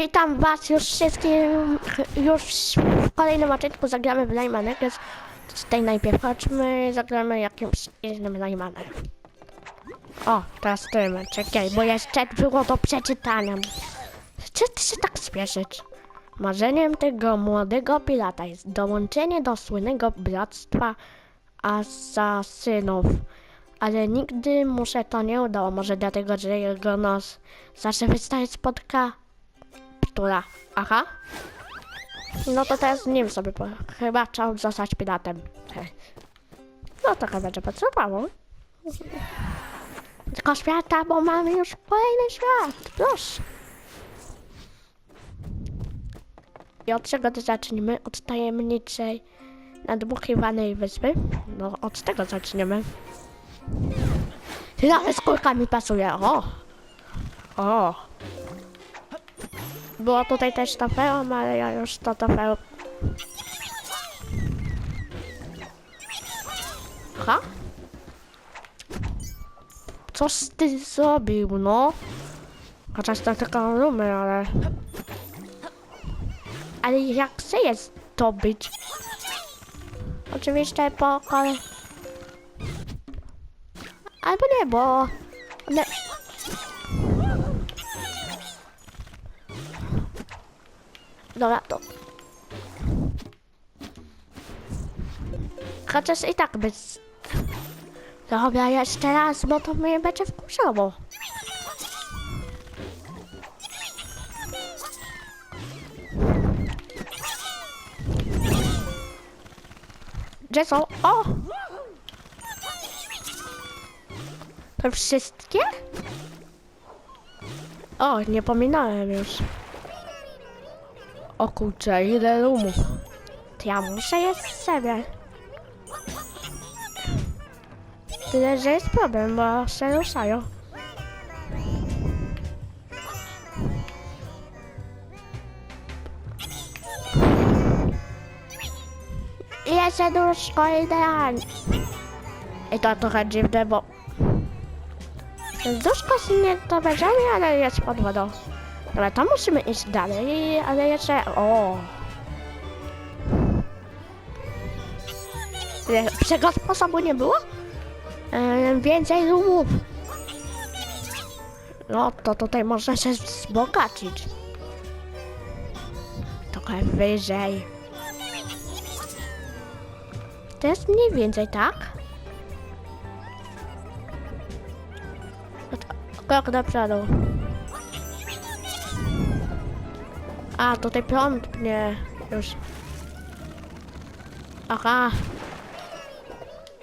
Witam was już wszystkich, już w kolejnym odcinku zagramy w Laymanek, więc tutaj najpierw chodźmy, zagramy jakimś innym Laymanem. O, teraz tym, czekaj, bo jeszcze było do przeczytania. Czy ty się tak spieszyć? Marzeniem tego młodego pirata jest dołączenie do słynnego bractwa asasynów. Ale nigdy mu się to nie udało, może dlatego, że jego nos zawsze wystaje spod kaptura. Aha. No to teraz nim sobie po... chyba trzeba zostać piratem. No to chyba będzie potrzebowało. Tylko świata, bo mamy już kolejny świat. Proszę. I od czego to zacznijmy? Od tajemniczej nadmuchiwanej wyspy? No, od tego zaczniemy. Ty nawet skórka mi pasuje, o! O! Było tutaj też trofeum, ale ja już to trofeum... Ha? Coś ty zrobił, no? Chociaż to tylko rumy, ale... Ale jak chcę je zdobyć? Oczywiście po kolei... Albo nie, bo... Dobra, to... Chociaż i tak bez... Dobra, jeszcze raz, bo to mnie będzie wkurzało. Gdzie są? O! To wszystkie? O, nie pominąłem już. O kurczę, ile rumów. To ja muszę jeść sobie. Tyle, że jest problem, bo się ruszają. Jeszcze dużo idealnie. I to trochę dziwne, bo... Duszko się nie dowiedziałem, ale jest pod wodą. Ale to musimy iść dalej, ale jeszcze... O! Lepszego sposobu nie było? Więcej rumów. No to tutaj można się wzbogacić. Trochę wyżej. To jest mniej więcej tak? Krok do przodu. A, tutaj prąd mnie już. Aha.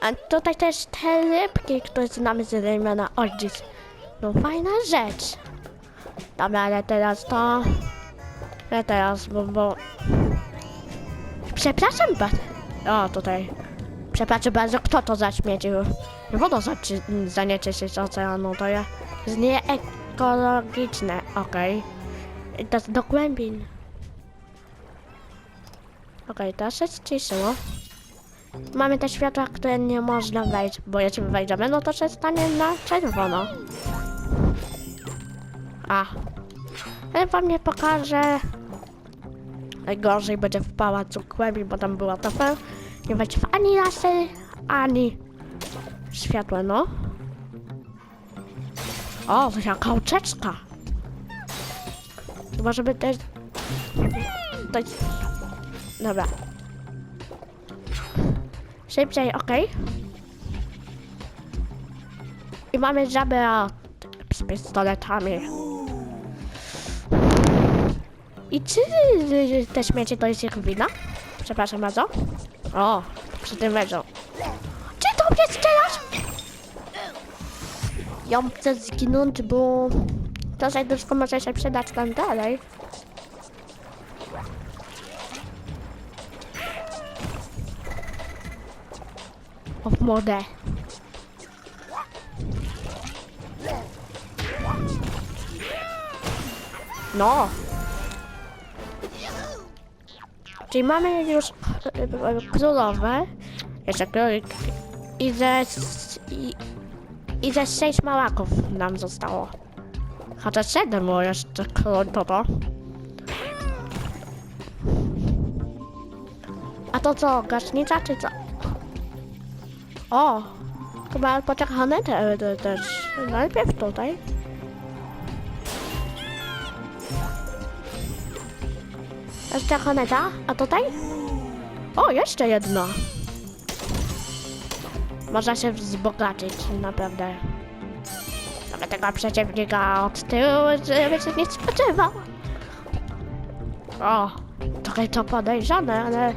A tutaj też te rybki, które znamy z Raymana Origins. No fajna rzecz. Dobra, ale teraz to... Ale teraz, bo... bo... Przepraszam bardzo. O, tutaj. Przepraszam bardzo, kto to zaśmiecił? Woda zaczy- zanieczyścić z oceanu, to ja... jest nieekologiczne, okej. I Jest do głębin. Okej, to się ściszyło. Mamy te światła, które nie można wejść, bo jeśli wejdziemy, no to się stanie na czerwono. A. Ale wam nie pokażę. Najgorzej będzie w pałacu głębi, bo tam była to Nie wejść w ani lasy, ani światła, no. O, jaka ucieczka. Chyba, żeby też... Jest... Dobra. Szybciej, okej. I mamy żabę z pistoletami. I czy te śmiecie to jest ich wina? Przepraszam bardzo. O, przy tym wejdą. Czy to mnie strzelasz? Ja chcę zginąć, bo to serduszko może się przydać tam dalej. O, modę. No. Czyli mamy już e, e, królowe, jeszcze królik i ze, i, i ze sześć małaków nam zostało. Chociaż jeden mu jeszcze klon to A to co, gaśnica czy co? O! Chyba poczekamy te, te, też. Najpierw tutaj. Jeszcze kaneta, a tutaj? O, jeszcze jedna. Można się wzbogaczyć, naprawdę. Tego przeciwnika od tyłu, żeby się nie spodziewał. O, trochę to podejrzane, ale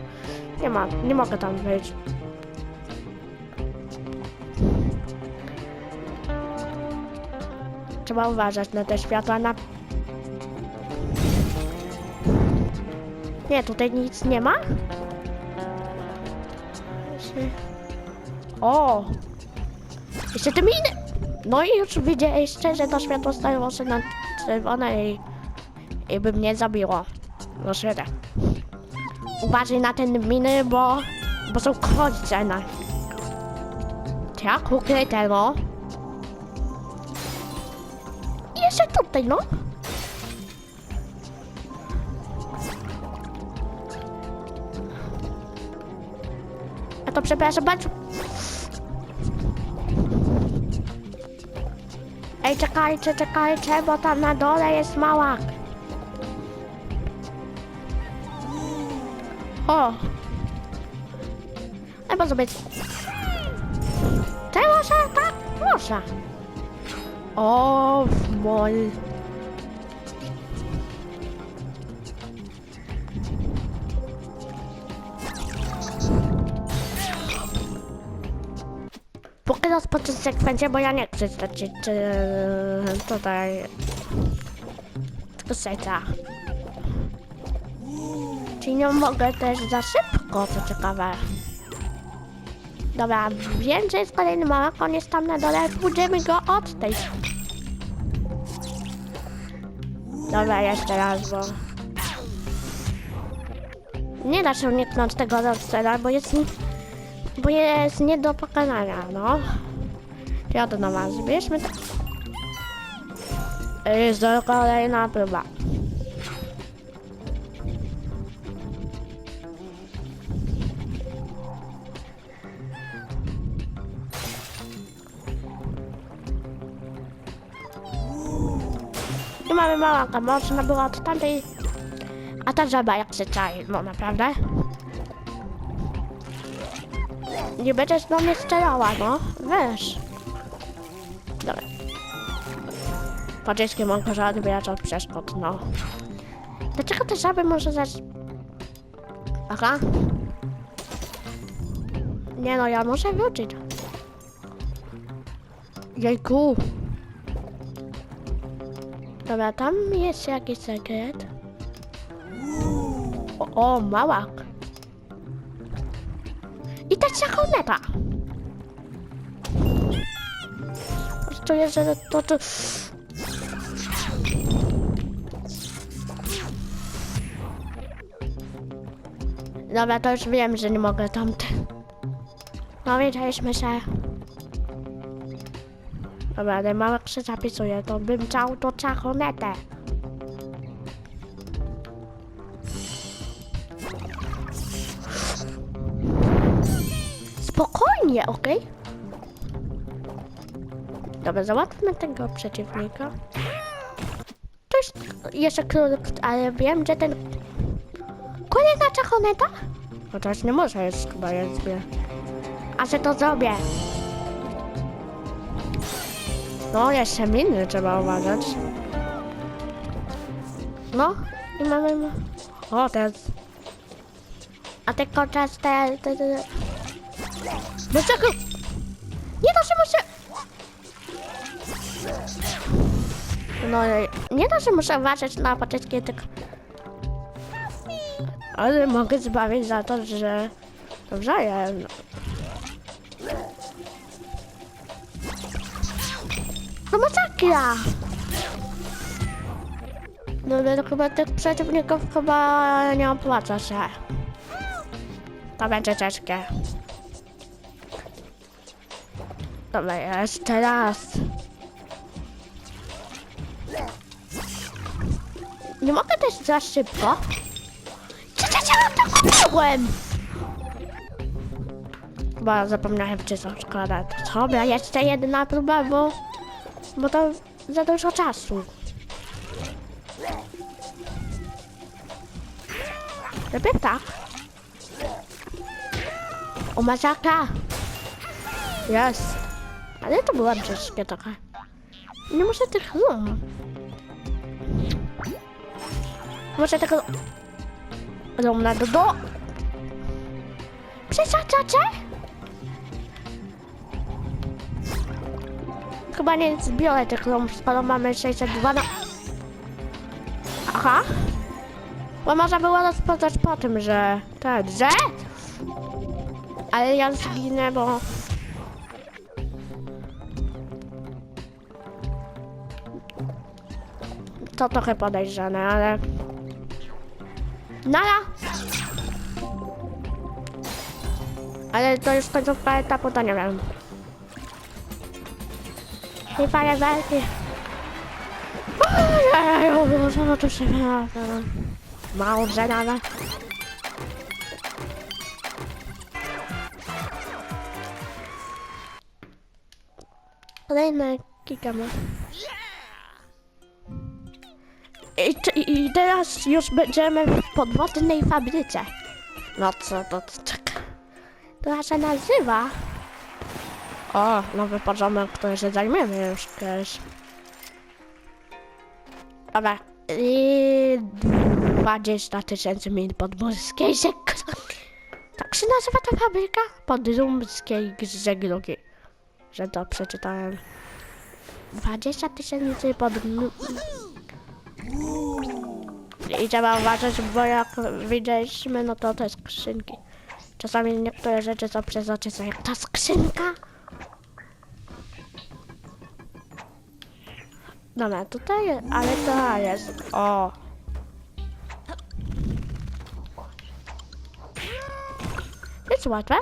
nie ma, nie mogę tam wyjść. Trzeba uważać na te światła na... Nie, tutaj nic nie ma? O! Jeszcze te miny! No i już widzieliście, że to światło stało się na czerwone i, i by mnie zabiło. No świetnie. Uważaj na te miny, bo, bo są końce na... Tak, ukryte, no. I jeszcze tutaj, no. A to przepraszam bardzo. Ej, czekajcie, czekajcie, bo tam na dole jest małak. O! Może być. Ty może? Tak, może. O, mol. Rozpocząć sekwencję, bo ja nie chcę stracić czy, tutaj tylko serca. Czyli nie mogę też za szybko, co ciekawe. Dobra, wiem, że jest kolejny małek, on jest tam na dole, pójdziemy go od tej. Dobra, jeszcze raz, bo... Nie da się uniknąć tego rozstrzela, bo jest... Bo jest nie do pokonania, no. Jadę na was, bierzmy to. Jest kolejna próba. I mamy małaka, można było od tamtej... A ta żaba jak się czai, no naprawdę. Nie będziesz do mnie strzelała, no. Wiesz. Pociski mogę odbierać od przeszkód, no. Dlaczego te żaby może zaś... Aha. Nie no, ja muszę wrócić. Jejku. Dobra, tam jest jakiś sekret. O, o małak. I ta czachoneta. Czuję, że to... to... Dobra, to już wiem, że nie mogę tamte. No, wiedzieliśmy się. Dobra, ale małek się zapisuje, to bym chciał to czachonetę. Spokojnie, okej? Dobra, załatwmy tego przeciwnika. To jest jeszcze król, ale wiem, że ten... Kolejna czachoneta? Chociaż nie może jest chyba jest wie. A że to zrobię. No, jeszcze miny trzeba uważać. No, i mamy... O, teraz... A tylko czas te... te, te... Dlaczego? Nie da się muszę... No, nie da się muszę uważać na początki tylko... Ale mogę zbawić za to, że... Dobrze, ja... No masakra! No ale chyba tych przeciwników chyba nie opłaca się. To będzie ciężkie. Dobra, jeszcze raz. Nie mogę też za szybko. Kupiłem? Chyba zapomniałem, czy są szkoda. To Dobra, jeszcze jedna próba, bo... Bo to za dużo czasu. Lepiej tak. O, masakra! Jest. Ale to było brzydkie trochę. Nie muszę tych rum. Muszę tego... Rumna do... do... Przesadzacie? Chyba nie zbiorę tych rum, skoro mamy 602 na... Aha. Bo można było rozpoznać po tym, że... Tak, że... Ale ja zginę, bo... To trochę podejrzane, ale... Nara! Ale to już końcówka etapu, to nie wiem. I parę walki. Ojeju, co tu się wydarza? Mało żenada. Kolejne kikamy. I, teraz już będziemy w podwodnej fabryce. No co to, to czeka. To się nazywa. O, nowy porządek, który się zajmiemy już kiedyś. Dobra. I 20 tysięcy mil podmorskiej żeglugi. Tak się nazywa ta fabryka? Podrumskiej żeglugi. Że to przeczytałem. 20 tysięcy pod... I trzeba uważać, bo jak widzieliśmy, no to te skrzynki. Czasami niektóre rzeczy są przezroczyste, jak ta skrzynka. Dobra, tutaj jest, ale to jest, o. Jest łatwe.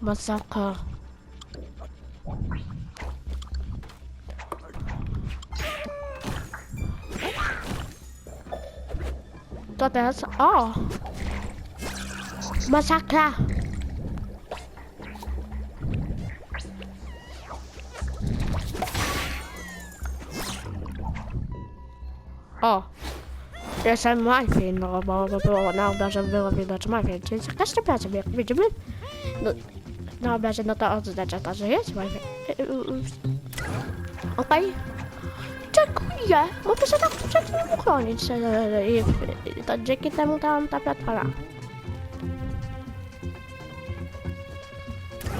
Masakra. To teraz, o! Masakra! O! Jestem łatwiej, no bo, bo było na obrazie było widać łatwiej, czyli za każdym razem jak widzimy no, na obrazie, no to oznacza to, że jest łatwiej. Okej? Dziękuję! Mogę się tak przed nim uchronić i to dzięki temu tam ta platforma.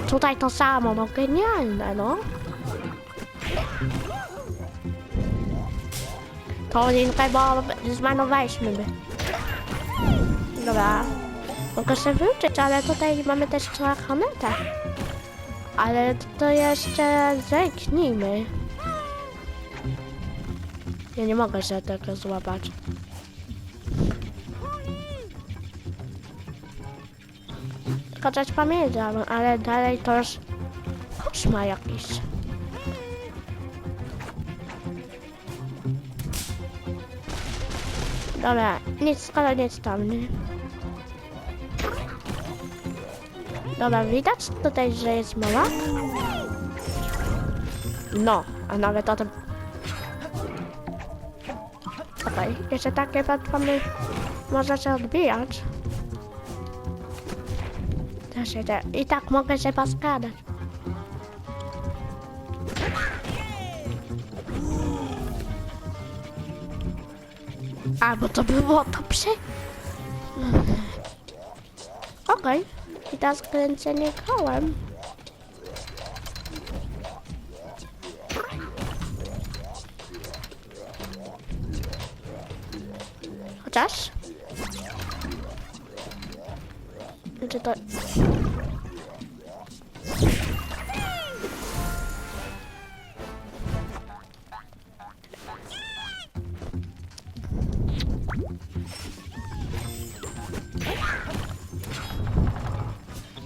Tutaj to samo, no genialne, no. To linkę, bo zmarnowaliśmy by. Dobra. Mogę się wyuczyć, ale tutaj mamy też czarnetę. Ale to jeszcze zerknijmy. Ja nie mogę się tego złapać. Chociaż pamiętam, ale dalej to już koszmar jakiś. Dobra, nic, skoro nic tam, nie? Dobra, widać tutaj, że jest mała? No, a nawet o tym... Okej, jeszcze takie platformy można się Też idę. I tak mogę się poskładać. A, bo to było to przy... Okej. I teraz kręcenie kołem.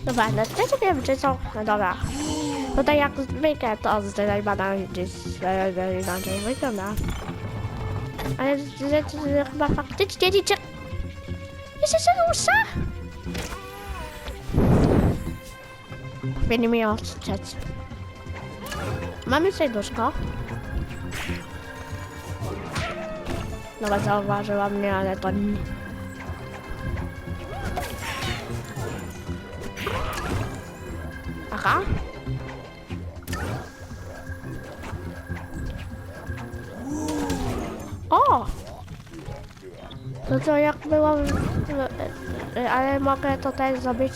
Dobra, no też wiem, czy są... No dobra. Tutaj jak zwykle to z Raymana gdzieś e, inaczej wygląda. Ale chyba faktycznie liczę... Jeszcze się rusza? Powinni mi ostrzec. Mamy serduszko. Dobra, zauważyła mnie, ale to nie... Aha. O! No to jak byłam... Ale mogę to też zrobić...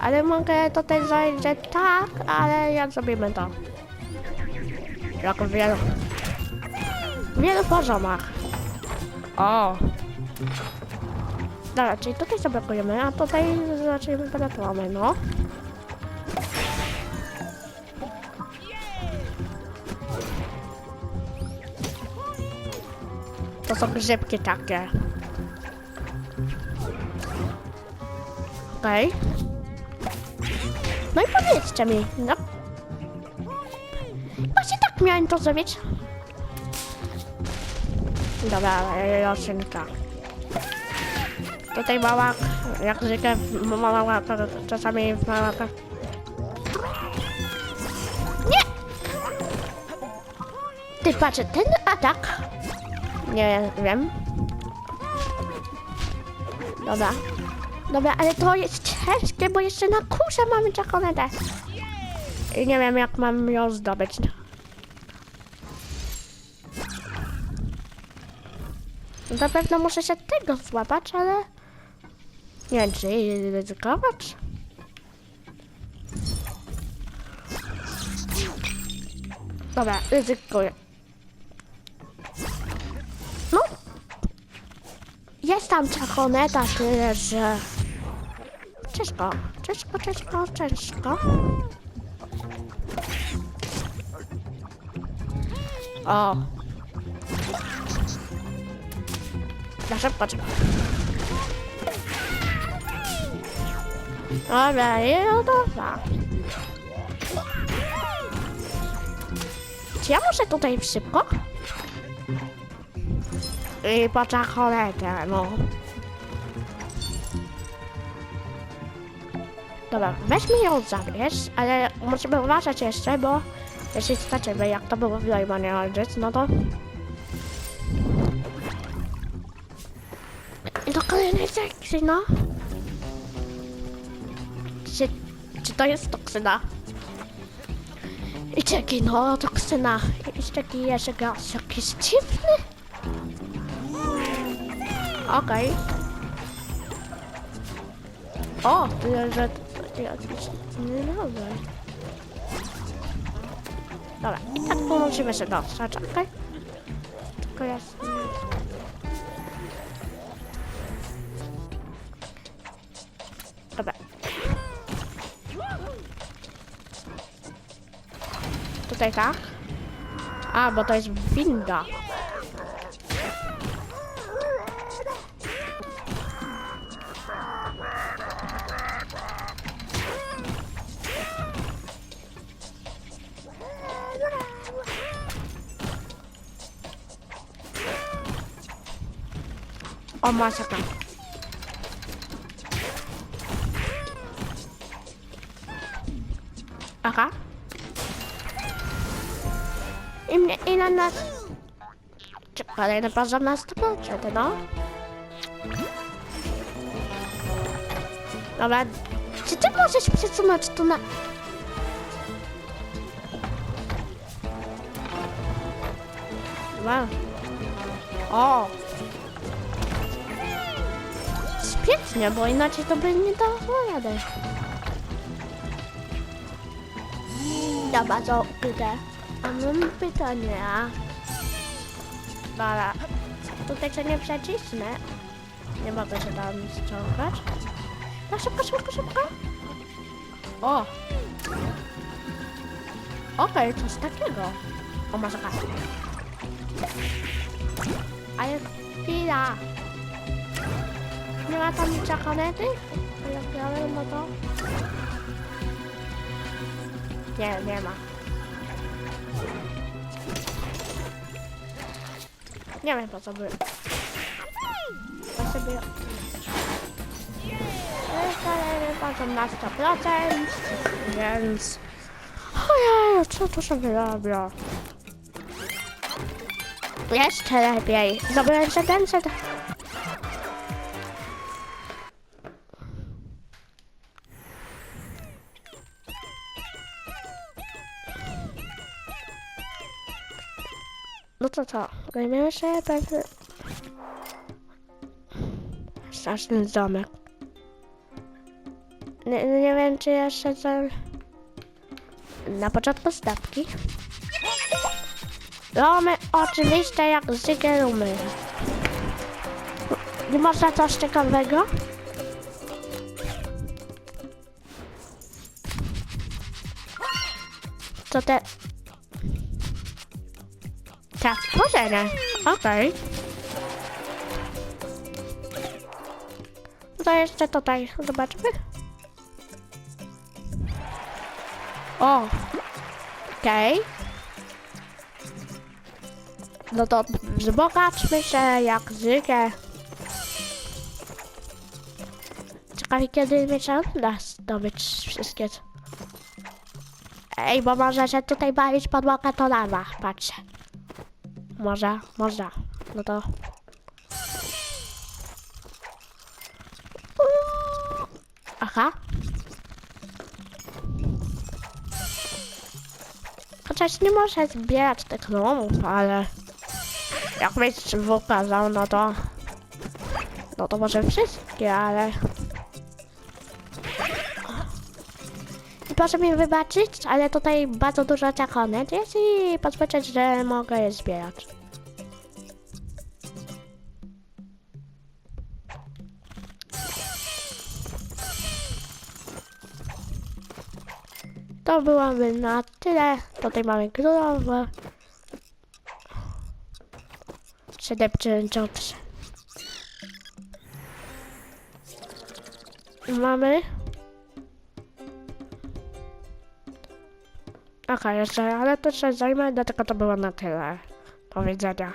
Ale mogę to też zrobić, że tak, ale jak zrobimy to? Jak w wielu... W wielu poziomach. O! Dobra, czyli tutaj zablokujemy, a tutaj zaczniemy penetramy, no. Są grzybki takie. Okej. No i powiedzcie mi, no. Właśnie tak miałem to zrobić. Dobra, Josynka. Tutaj mała, jak zwykle mała łapa, czasami mała. Nie! Ty patrz, ten atak. Nie wiem. Dobra. Dobra, ale to jest ciężkie, bo jeszcze na kurze mamy czekoladę. I nie wiem, jak mam ją zdobyć. Na pewno muszę się tego złapać, ale... Nie wiem, czy ryzykować? Dobra, ryzykuję. Tam czakoneta, tyle że... Ciężko, ciężko, ciężko, ciężko. O. Na szybko trzeba. Dobra, i no dobra. Czy ja muszę tutaj szybko? I po czekoletę, no. Dobra, weźmy ją zabierz, ale musimy uważać jeszcze, bo jeśli stracimy, jak to było w Lejmanie Aldrich, no to... Do kolejnej sekcji, no. Czy, czy to jest toksyna? I czeki, no, toksyna. I czeki jeszcze gaz jakiś dziwny. Okej. O, tyle, że inny rodzaj. Dobra, tak musimy się dostać, okej? Tylko jest... Dobra. Tutaj tak? A, bo to jest winda. O, masakra. Aha. I mnie, ile nas... Czy kolejny poziom na 100%, no? Dobra. Czy ty możesz przesunąć tu na... Dobra. O! Świetnie, bo inaczej to by nie dało rady. Dobra, to idę. A mam pytanie. Dobra. Tutaj się nie przecisnę. Nie mogę się tam ściągać. No szybko, szybko, szybko. O! Okej, coś takiego. O, masz kasę. Ale chwila. Nie ma tam czekolady? A Jak miałem, no to... Nie, nie ma. Nie wiem po co by. To sobie... Kolejny poziom na 100%, więc... Ojej, co tu się wyrabia? Jeszcze lepiej. Zdobyłem 700. No to co? Zajmiemy się pewnie... Straszny domek. Nie, nie wiem, czy jeszcze ten... Na początku stawki. Mamy oczywiście jak zwykle rumy. Nie można coś ciekawego? Co te... Tak, tworzenie. Okej. To jeszcze tutaj zobaczmy. O! Okej. No to wzbogaćmy się jak zwykle. Ciekawe kiedy mi się uda zdobyć wszystkie. Ej, bo może się tutaj bawić podłoga to lawa, patrzcie. Może, może. No to... Aha. Chociaż nie muszę zbierać tych gnomów, ale... Jak mistrz W kazał, no to... No to może wszystkie, ale... Proszę mi wybaczyć, ale tutaj bardzo dużo czakonet jest i pozwolić, że mogę je zbierać. To byłoby na tyle. Tutaj mamy królowo. Przydepczęczące. Mamy. Okej, jeszcze, ale to się zajmę, dlatego to było na tyle. Powiedzenia.